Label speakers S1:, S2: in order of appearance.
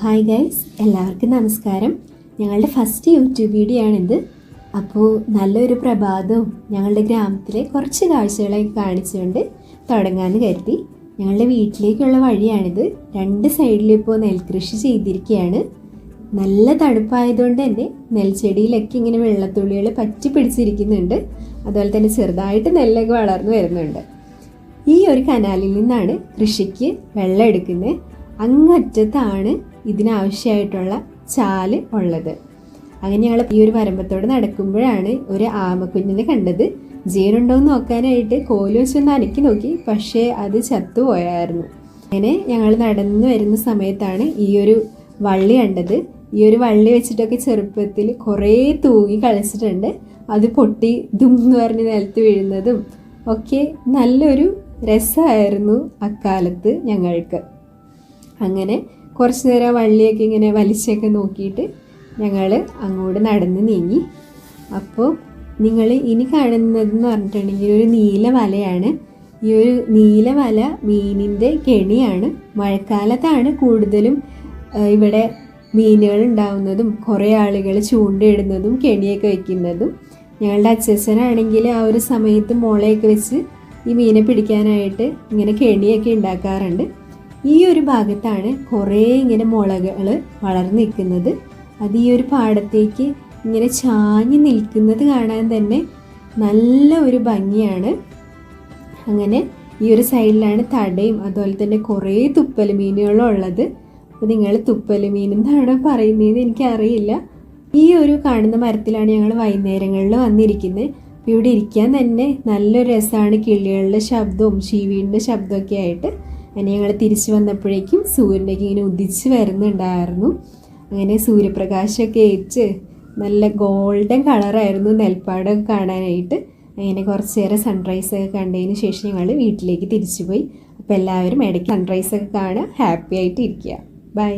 S1: Hi guys എല്ലാവർക്കും നമസ്കാരം. ഞങ്ങളുടെ ഫസ്റ്റ് യൂട്യൂബ് വീഡിയോ ആണിത്. അപ്പോൾ നല്ലൊരു പ്രഭാതവും ഞങ്ങളുടെ ഗ്രാമത്തിലെ കുറച്ച് കാഴ്ചകളൊക്കെ കാണിച്ചുകൊണ്ട് തുടങ്ങാമെന്ന് കരുതി. ഞങ്ങളുടെ വീട്ടിലേക്കുള്ള വഴിയാണിത്. രണ്ട് സൈഡിലും ഇപ്പോൾ നെൽകൃഷി ചെയ്തിരിക്കുകയാണ് നല്ല തണുപ്പായതുകൊണ്ട് തന്നെ നെൽച്ചെടിയിലൊക്കെ ഇങ്ങനെ വെള്ളത്തുള്ളികൾ പറ്റി പിടിച്ചിരിക്കുന്നുണ്ട്. അതുപോലെ തന്നെ ചെറുതായിട്ട് നെല്ലൊക്കെ വളർന്നു വരുന്നുണ്ട്. ഈ ഒരു കനാലിൽ നിന്നാണ് കൃഷിക്ക് വെള്ളം എടുക്കുന്നത്. അങ്ങറ്റത്താണ് ഇതിനാവശ്യമായിട്ടുള്ള ചാൽ ഉള്ളത്. അങ്ങനെ ഞങ്ങൾ ഈ ഒരു വരമ്പത്തോട് നടക്കുമ്പോഴാണ് ഒരു ആമക്കുഞ്ഞിനെ കണ്ടത്. ജീവനുണ്ടോയെന്ന് നോക്കാനായിട്ട് കോൽ വെച്ചൊന്ന് അനക്കി നോക്കി പക്ഷേ അത് ചത്തുപോയായിരുന്നു അങ്ങനെ ഞങ്ങൾ നടന്നു വരുന്ന സമയത്താണ് ഈ ഒരു വള്ളി കണ്ടത്. ഈ ഒരു വള്ളി വെച്ചിട്ടൊക്കെ ചെറുപ്പത്തിൽ കുറേ തൂങ്ങി കളിച്ചിട്ടുണ്ട്. അത് പൊട്ടി ദും എന്ന് പറഞ്ഞ് നിലത്ത് വീഴുന്നതും ഒക്കെ നല്ലൊരു രസമായിരുന്നു അക്കാലത്ത് ഞങ്ങൾക്ക്. അങ്ങനെ കുറച്ച് നേരം വള്ളിയൊക്കെ ഇങ്ങനെ വലിച്ചൊക്കെ നോക്കിയിട്ട് ഞങ്ങൾ അങ്ങോട്ട് നടന്ന് നീങ്ങി. അപ്പോൾ നിങ്ങൾ ഇനി കാണുന്നതെന്ന് പറഞ്ഞിട്ടുണ്ടെങ്കിൽ ഒരു നീല വലയാണ്. ഈ ഒരു നീല വല മീനിന്റെ കെണിയാണ്. മഴക്കാലത്താണ് കൂടുതലും ഇവിടെ മീനുകൾ ഉണ്ടാവുന്നതും കുറേ ആളുകൾ ചൂണ്ടയിടുന്നതും കെണിയൊക്കെ വയ്ക്കുന്നതും. ഞങ്ങളുടെ അച്ഛച്ചനാണെങ്കിൽ ആ ഒരു സമയത്ത് മുളയൊക്കെ വെച്ച് ഈ മീനെ പിടിക്കാനായിട്ട് ഇങ്ങനെ കെണിയൊക്കെ ഉണ്ടാക്കാറുണ്ട്. ഈ ഒരു ഭാഗത്താണ് കുറേ ഇങ്ങനെ മുളകൾ വളർന്നു നിൽക്കുന്നത്. അത് ഈ ഒരു പാടത്തേക്ക് ഇങ്ങനെ ചാഞ്ഞ് നിൽക്കുന്നത് കാണാൻ തന്നെ നല്ല ഒരു ഭംഗിയാണ്. അങ്ങനെ ഈ ഒരു സൈഡിലാണ് തടയും അതുപോലെ തന്നെ കുറേ തുപ്പൽ മീനുകളും ഉള്ളത്. അപ്പോൾ നിങ്ങൾ തുപ്പൽ മീൻ എന്നാണ് പറയുന്നതെന്ന് എനിക്കറിയില്ല. ഈ ഒരു കാണുന്ന മരത്തിലാണ് ഞങ്ങൾ വൈകുന്നേരങ്ങളിൽ വന്നിരിക്കുന്നത്. ഇവിടെ ഇരിക്കാൻ തന്നെ നല്ലൊരു രസമാണ്. കിളികളുടെ ശബ്ദവും ചീവീടിന്റെ ശബ്ദമൊക്കെ ആയിട്ട്. അങ്ങനെ ഞങ്ങൾ തിരിച്ചു വന്നപ്പോഴേക്കും സൂര്യനൊക്കെ ഇങ്ങനെ ഉദിച്ച് വരുന്നുണ്ടായിരുന്നു. അങ്ങനെ സൂര്യപ്രകാശമൊക്കെ ഏറ്റ് നല്ല ഗോൾഡൻ കളറായിരുന്നു നെൽപ്പാടമൊക്കെ കാണാനായിട്ട്. അങ്ങനെ കുറച്ച് നേരം സൺറൈസ് ഒക്കെ കണ്ടതിന് ശേഷം ഞങ്ങൾ വീട്ടിലേക്ക് തിരിച്ചു പോയി അപ്പോൾ എല്ലാവരും ഇടയ്ക്ക് സൺറൈസ് ഒക്കെ കാണുക ഹാപ്പി ആയിട്ട് ഇരിക്കുക. ബൈ